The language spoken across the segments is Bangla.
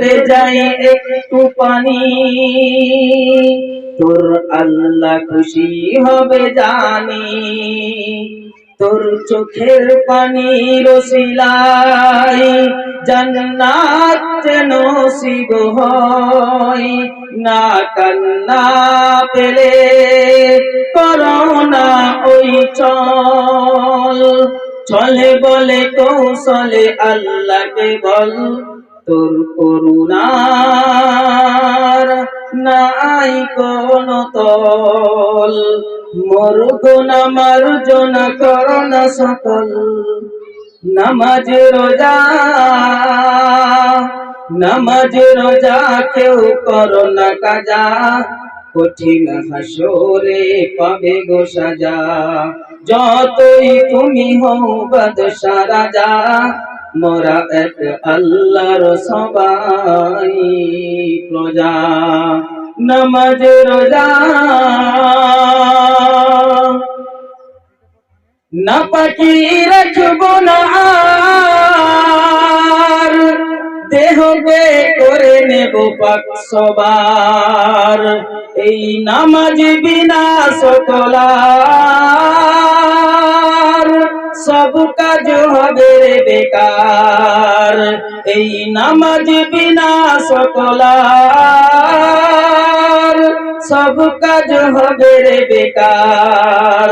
রে যাই একটু পানি। তোর আল্লাহ খুশি হবে জানি, তোর চোখের পানি রসিলাই জান্নাত যেন শিব হয়। না কান্না পেলে করোনা ওই চল, চলে বলে কৌশলে আল্লাহকে বল। তোর করুণার নাই কোন তল। মোর গুনা মার্জনা করোনা সকল নামাজ রোজা নামাজ রোজা কেউ করোনা কাজা। কঠিন হাসরে পাবে গো সাজা। যতই তুমি হও বাদশা রাজা মোরা এক আল্লাহর সবাই প্রজা নামাজ রোজা। না পাকি রাখব না দেহ করে নেব পাক সবার। এই নামাজ বিনা সকলার সব কাজ হবে বেকার। এই নামাজ বিনা সকলার। সব কাজ হবে রে বেকার।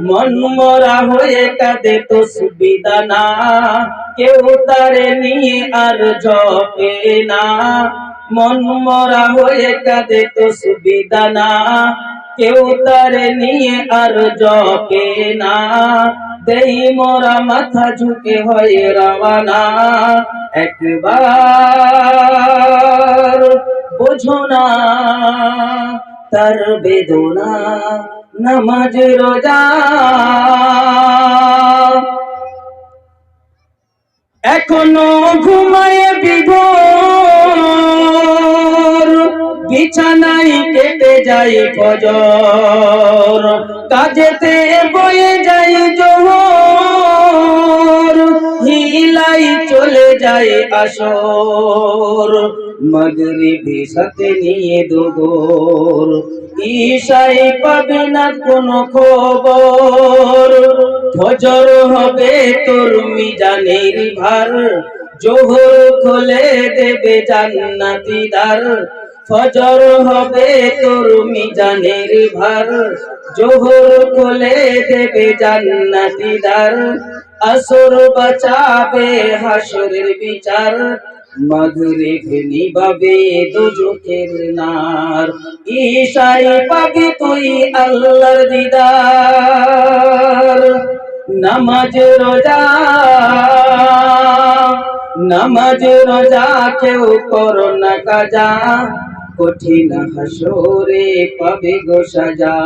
মন মরা হয়ে কাঁদে তো সুবিধা না। কেউ তারে নিয়ে আর জপে না। মন মরা হয়ে কাঁদে তো সুবিধা না। কেউ তার নিয়ে আর জপে না। দেই মোরা মাথা ঝুঁকে হয়ে রওয়ানা একবার বোঝো না, তার বেদনা, নামাজ রোজা। যায় ফজর। কাজেতে বয়ে যায় জোহর। হিলাই চলে যায় আসর। মগরিবি সাথে নিয়ে দুগোর ঈশাই পাবে না কোনো খবর? ফজর হবে তোর মিজানের ভার। জোহর খোলে দেবে জান্নাতি দ্বার। ফজর হবে তোর মিজানের ভার। জোহর খোলে দেবে জান্নাতি দ্বার। আসর বাঁচাবে হাসরের বিচার। মাগরিব নিবাবে দুজকের নার। ঈশাই পাবি তুই আল্লাহর দিদার। নামাজ রোজা নামাজ রোজা কেউ করো না কাজা। কঠিন হাসরে পাবে গো সাজা।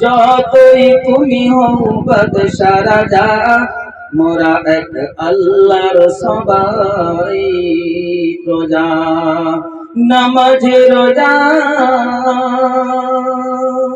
যতই তুমি হও বাদশা রাজা মোরা এক আল্লাহর সবাই প্রজা। নামাজ রোজা